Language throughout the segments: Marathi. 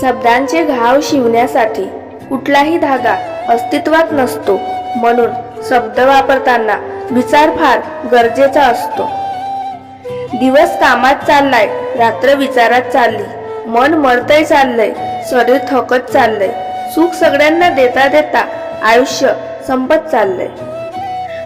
शब्दांचे घाव शिवण्यासाठी कुठलाही धागा अस्तित्वात नसतो. म्हणून शब्द वापरताना विचार फार गरजेचा असतो. दिवस कामात चाललाय रात्र विचारात चालली मन मरतय चाललंय शरीर थकत चाललंय सुख सगळ्यांना देता देता आयुष्य संपत चाललंय.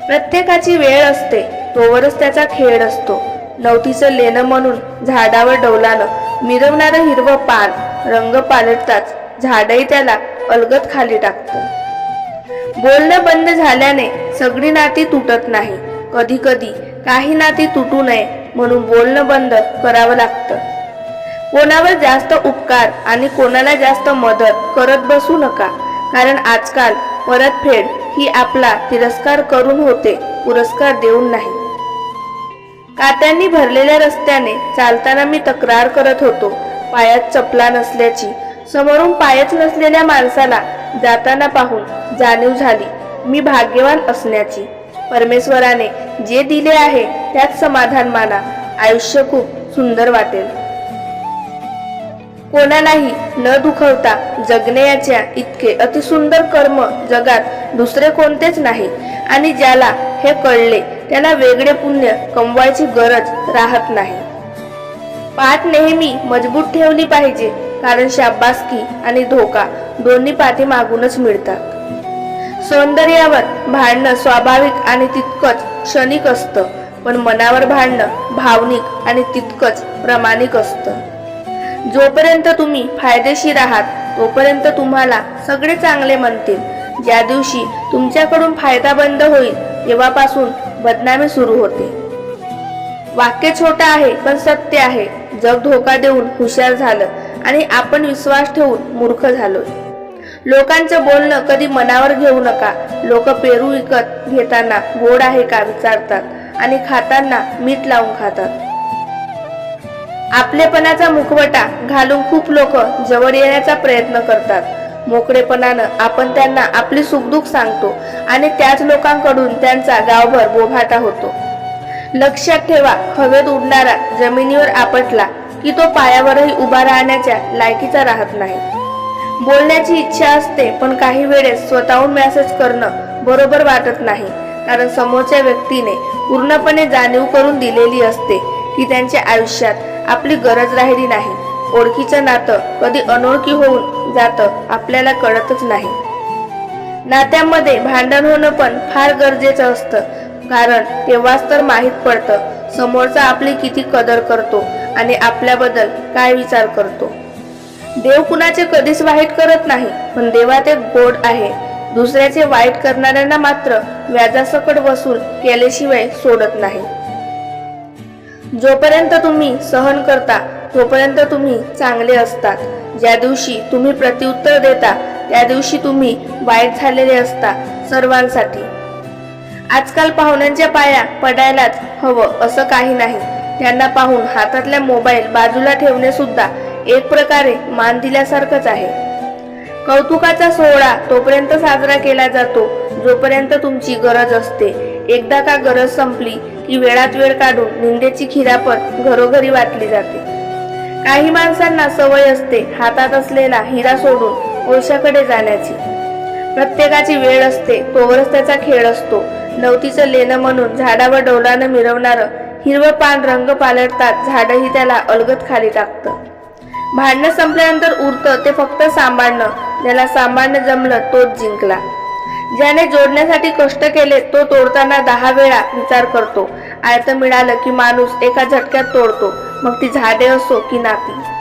प्रत्येकाची वेळ असते तोवरच त्याचा खेळ असतो. नवतीचं लेणं म्हणून झाडावर डौलानं मिरवणारं हिरवं पान रंग पालटताच झाडही त्याला अलगत खाली टाकतं. बोलणं बंद झाल्याने सगळी नाती तुटत नाही. कधी कधी काही नाती तुटू नये म्हणून बोलणं बंद करावं लागतं. कोणावर जास्त उपकार आणि कोणाला जास्त मदत करत बसू नका कारण आजकाल परतफेड ही आपला तिरस्कार करून होते पुरस्कार देऊन नाही. कात्यांनी भरलेल्या रस्त्याने चालताना मी तक्रार करत होतो. पायात चपला नसल्याची. समोरून पायच नसलेल्या माणसाला जाताना पाहून जाणीव झाली. मी भाग्यवान असण्याची. परमेश्वराने जे दिले आहे त्यात समाधान माना. आयुष्य खूप सुंदर वाटेल. कोणालाही न दुखवता जगण्याच्या इतके अतिसुंदर कर्म जगात दुसरे कोणतेच नाही. आणि ज्याला हे कळले त्याला वेगळे पुण्य कमवायची गरज राहत नाही. पाठ नेहमी मजबूत ठेवली पाहिजे कारण शाबासकी आणि धोका दोन्ही पाठीमागूनच मिळतात. सौंदर्यावर भांडणं स्वाभाविक आणि तितकंच क्षणिक असतं पण मनावर भांडणं भावनिक आणि तितकंच प्रामाणिक असतं. जोपर्यंत तुम्ही फायदेशीर आहात तोपर्यंत तुम्हाला सगळे चांगले म्हणतील. ज्या दिवशी तुमच्याकडून फायदा बंद होईल तेव्हापासून बदनामी सुरू होते. वाक्य छोटं आहे पण सत्य आहे. जग धोका देऊन हुशार झालं आणि आपण विश्वास ठेवून मूर्ख झालो लोकांचं बोलणं कधी मनावर घेऊ नका. लोक पेरू विकत घेताना गोड आहे का विचारतात आणि खाताना मीठ लावून खातात. आपलेपणाचा मुखवटा घालून खूप लोक जवळ येण्याचा प्रयत्न करतात. मोकळेपणानं आपण त्यांना आपली सुखदुःख सांगतो आणि त्याच लोकांकडून त्यांचा गावभर बोभाटा होतो. लक्षात ठेवा हवेत उडणारा जमिनीवर आपटला की तो पायावरही उभा राहण्याच्या लायकीचा राहत नाही. बोलण्याची इच्छा असते पण काही वेळेस स्वतःहून मेसेज करणं बरोबर वाटत नाही कारण समोरच्या व्यक्तीने पूर्णपणे जाणीव करून दिलेली असते की त्यांच्या आयुष्यात आपली गरज राहिली नाही. ओळखीचं नातं कधी अनोळखी होऊन जातं आपल्याला कळतच नाही. नात्यामध्ये भांडण होणं पण फार गरजेचं असतं. कारण तेव्हाच तर माहीत पडतं समोरचा आपली किती कदर करतो आणि आपल्याबद्दल काय विचार करतो. देव कुणाचे कधीच वाईट करत नाही पण देवात एक गोड आहे. दुसऱ्याचे वाईट करणाऱ्यांना मात्र व्याजासकट वसूल केल्याशिवाय सोडत नाही. जोपर्यंत तुम्ही सहन करता तोपर्यंत तुम्ही चांगले असतात. ज्या दिवशी तुम्ही प्रत्युत्तर देता त्या दिवशी तुम्ही वाईट झालेले असता सर्वांसाठी. आजकाल पाहुण्यांच्या पाया पडायलाच हवं असं काही नाही. त्यांना पाहून हातातल्या मोबाईल बाजूला ठेवणे सुद्धा एक प्रकारे मान दिल्यासारखंच आहे. कौतुकाचा सोहळा तोपर्यंत साजरा केला जातो जोपर्यंत तुमची गरज असते. एकदा का गरज संपली की वेळात वेळ काढून निंदेची खिरापत घरोघरी वाटली जाते. काही माणसांना सवय असते हातात असलेला हिरा सोडून कोळशाकडे जाण्याची. प्रत्येकाची वेळ असते तोवरच त्याचा खेळ असतो. नवतीचं लेणं म्हणून झाडावर डोलानं मिरवणारं हिरवं पान रंग पालटतात झाडही त्याला अलगत खाली टाकतं. भांडणं संपल्यानंतर उरतं ते फक्त सांभाळणं ज्याला सांभाळणं जमलं तोच जिंकला. ज्याने जोडण्यासाठी कष्ट केले तो तोडताना दहा वेळा विचार करतो. आयतं मिळालं की माणूस एका झटक्यात तोडतो. मग ती झाडे असो की नाती.